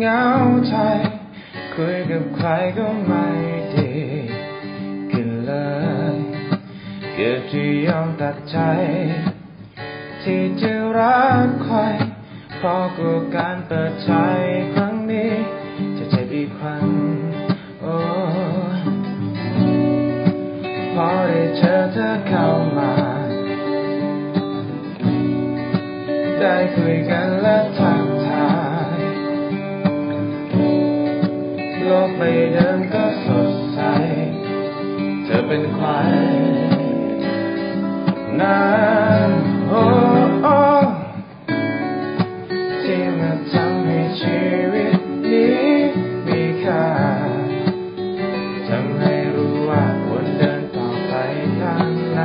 เหงาใจ คุยกับใครก็ไม่ดีกันเลยเกือบที่ยอมตัดใจ ที่จะรักใครเพราะกลัวการเปิดใจครั้งนี้ จะใจ็บอีกครั้โอ้พอได้เจอเธอเข้ามาได้คุยกันและทัก โลกใบเดิมก็สดใส เธอเป็นใครนั้นโอ้โอ้ที่มาทำให้ชีวิตนี้มีค่าทำให้รู้ว่าควรเดินต่อไปทางไหน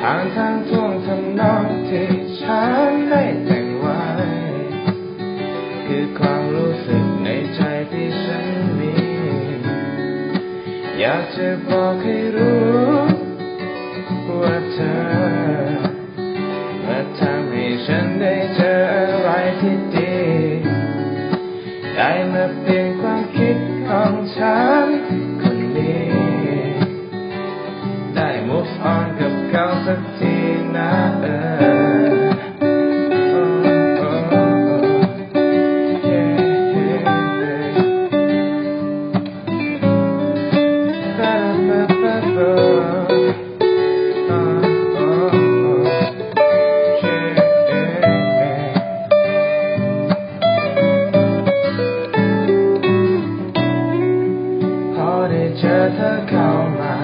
ผ่านทางท่วงทำนองที่ฉันได้แต่ง อยากจะบอกให้รู้ว่าเธอมาทำให้ฉันได้เจออะไรที่ดี ได้มาเปลี่ยน ธอเข้ามา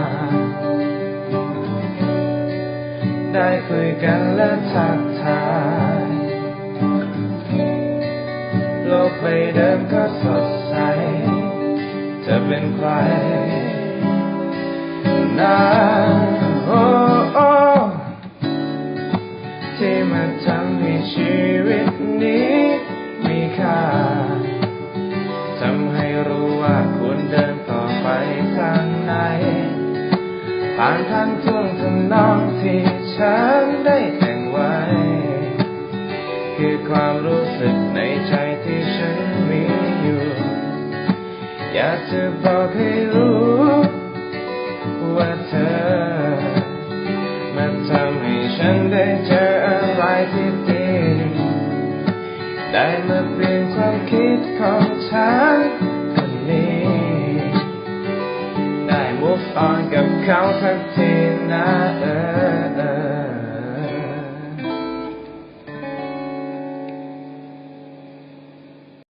ได้คุยกันและทักทายโลกใบเดิมก็สดใส จะเป็นใครนะานทางท่วงทำนองที่ฉันได้แต่งไว้ คือความรู้สึกในใจที่ฉันมีอยู่ อยากจะบอกให้รู้ ว่าเธอมาทำให้ฉันได้เจออะไรที่ดีได้มาเปลี่ยนความคิดของฉัน Constantine